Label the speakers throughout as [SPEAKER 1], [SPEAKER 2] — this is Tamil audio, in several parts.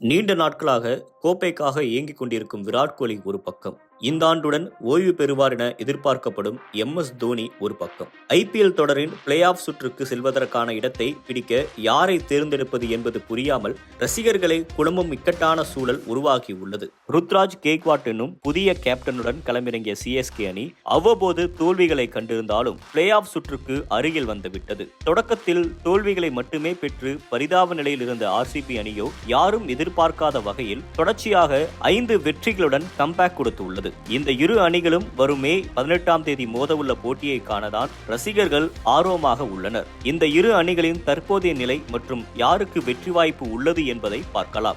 [SPEAKER 1] நீண்ட நாட்களாக கோப்பைக்காக இயங்கிக் கொண்டிருக்கும் விராட் கோலி ஒரு பக்கம். இந்த ஆண்டுடன் ஓய்வு பெறுவார் என எதிர்பார்க்கப்படும் எம் எஸ் தோனி ஒரு பக்கம். ஐபிஎல் தொடரின் பிளே ஆஃப் சுற்றுக்கு செல்வதற்கான இடத்தை பிடிக்க யாரை தேர்ந்தெடுப்பது என்பது புரியாமல் ரசிகர்களை குழம்பும் இக்கட்டான சூழல் உருவாகியுள்ளது. ருத்ராஜ் கேக்வாட் என்னும் புதிய கேப்டனுடன் களமிறங்கிய சிஎஸ்கே அணி அவ்வப்போது தோல்விகளை கண்டிருந்தாலும் பிளே ஆஃப் சுற்றுக்கு அருகில் வந்துவிட்டது. தொடக்கத்தில் தோல்விகளை மட்டுமே பெற்று பரிதாப நிலையில் இருந்த ஆர்சிபி அணியோ யாரும் எதிர்பார்க்காத வகையில் தொடர்ச்சியாக ஐந்து வெற்றிகளுடன் கம்பேக் கொடுத்துள்ளது. இந்த இரு அணிகளும் வரும் மே பதினெட்டாம் தேதி மோதவுள்ள போட்டியை காணதான் ரசிகர்கள் ஆர்வமாக உள்ளனர். இந்த இரு அணிகளின் தற்போதைய நிலை மற்றும் யாருக்கு வெற்றி வாய்ப்பு உள்ளது என்பதை பார்க்கலாம்.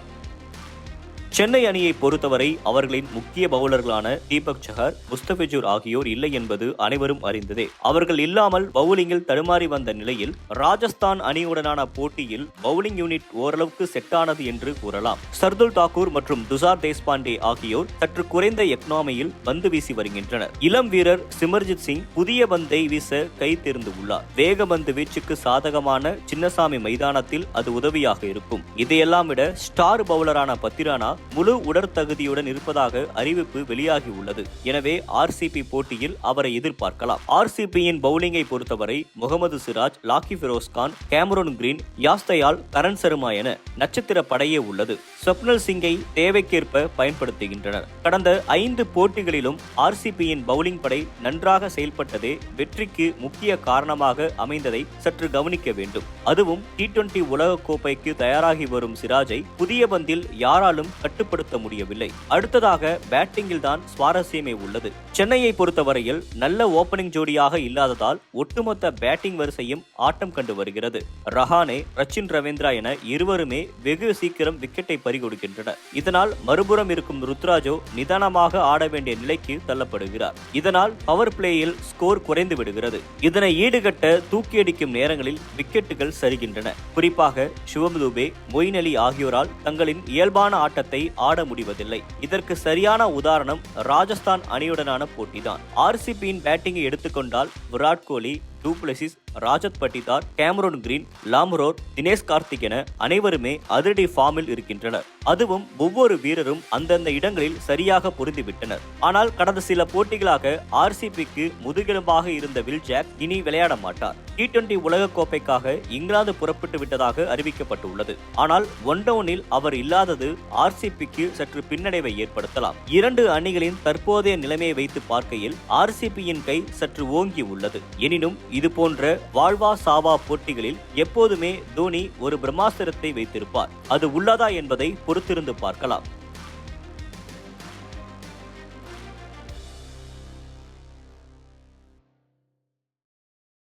[SPEAKER 1] சென்னை அணியை பொறுத்தவரை அவர்களின் முக்கிய பவுலர்களான தீபக் சஹர் முஸ்தபிஜூர் ஆகியோர் இல்லை என்பது அனைவரும் அறிந்ததே. அவர்கள் இல்லாமல் பவுலிங்கில் தடுமாறி வந்த நிலையில் ராஜஸ்தான் அணியுடனான போட்டியில் பவுலிங் யூனிட் ஓரளவுக்கு செட்டானது என்று கூறலாம். சர்துல் தாக்கூர் மற்றும் துசார் தேஷ்பாண்டே ஆகியோர் சற்று குறைந்த எக்னாமியில் பந்து வீசி வருகின்றனர். இளம் வீரர் சிமர்ஜித் சிங் புதிய பந்தை வீச கை தேர்ந்து உள்ளார். வேக பந்து வீச்சுக்கு சாதகமான சின்னசாமி மைதானத்தில் அது உதவியாக இருக்கும். இதையெல்லாம் விட ஸ்டார் பவுலரான பத்திரானா முழு உடற்தகுதியுடன் இருப்பதாக அறிவிப்பு வெளியாகியுள்ளது. எனவே ஆர்சிபி போட்டியில் அவரை எதிர்பார்க்கலாம். ஆர்சிபியின் பவுலிங்கை பொறுத்தவரை Mohammed Siraj Lockie Ferguson Cameron Green Yash Dayal Karn Sharma என நட்சத்திர படையே உள்ளது. ஸ்வப்னல் சிங்கை தேவைக்கேற்ப பயன்படுத்துகின்றனர். கடந்த ஐந்து போட்டிகளிலும் ஆர்சிபியின் பவுலிங் படை நன்றாக செயல்பட்டதே வெற்றிக்கு முக்கிய காரணமாக அமைந்ததை சற்று கவனிக்க வேண்டும். அதுவும் டி டுவெண்டி உலகக்கோப்பைக்கு தயாராகி வரும் சிராஜை புதிய பந்தில் யாராலும் கட்டுப்படுத்த முடியவில்லை. அடுத்ததாக பேட்டிங்கில் தான் சுவாரஸ்யமே உள்ளது. சென்னையை பொறுத்தவரையில் நல்ல ஓபனிங் ஜோடியாக இல்லாததால் ஒட்டுமொத்த பேட்டிங் வரிசையும் ஆட்டம் கண்டு வருகிறது. ரஹானே ரச்சின் ரவீந்திரா என இருவருமே வெகு சீக்கிரம் விக்கெட்டை பறிகொடுக்கின்றனர். இதனால் மறுபுறம் இருக்கும் ருத்ராஜோ நிதானமாக ஆட வேண்டிய நிலைக்கு தள்ளப்படுகிறார். இதனால் பவர் பிளேயில் ஸ்கோர் குறைந்து விடுகிறது. இதனை ஈடுகட்ட தூக்கியடிக்கும் நேரங்களில் விக்கெட்டுகள் சரிகின்றன. குறிப்பாக சிவம் துபே மொயின் அலி ஆகியோரால் தங்களின் இயல்பான ஆட்டத்தை ஆட முடிவதில்லை. இதற்கு சரியான உதாரணம் ராஜஸ்தான் அணியுடனான போட்டிதான். ஆர்சிபியின் பேட்டிங்கை எடுத்துக்கொண்டால் Virat Kohli du Plessis Rajat Patidar Cameron Green Lomror Dinesh Karthik என அனைவருமே அதிரடி ஃபார்மில் இருக்கின்றனர். அதுவும் ஒவ்வொரு வீரரும் அந்தந்த இடங்களில் சரியாக பொருந்திவிட்டனர். ஆனால் கடந்த சில போட்டிகளாக ஆர்சிபிக்கு முதுகெலும்பாக இருந்த வில் ஜாக் இனி விளையாட மாட்டார். டி டுவெண்டி உலகக்கோப்பைக்காக இங்கிலாந்து புறப்பட்டு விட்டதாக அறிவிக்கப்பட்டுள்ளது. ஆனால் ஒன் டவுனில் அவர் இல்லாதது ஆர்சிபிக்கு சற்று பின்னடைவை ஏற்படுத்தலாம். இரண்டு அணிகளின் தற்போதைய நிலைமையை வைத்து பார்க்கையில் ஆர்சிபியின் கை சற்று ஓங்கி உள்ளது. எனினும் இது போன்ற வாழ்வா சாவா போட்டிகளில் எப்போதுமே தோனி ஒரு பிரம்மாஸ்திரத்தை வைத்திருப்பார். அது உள்ளதா என்பதை பொறுத்திருந்து பார்க்கலாம்.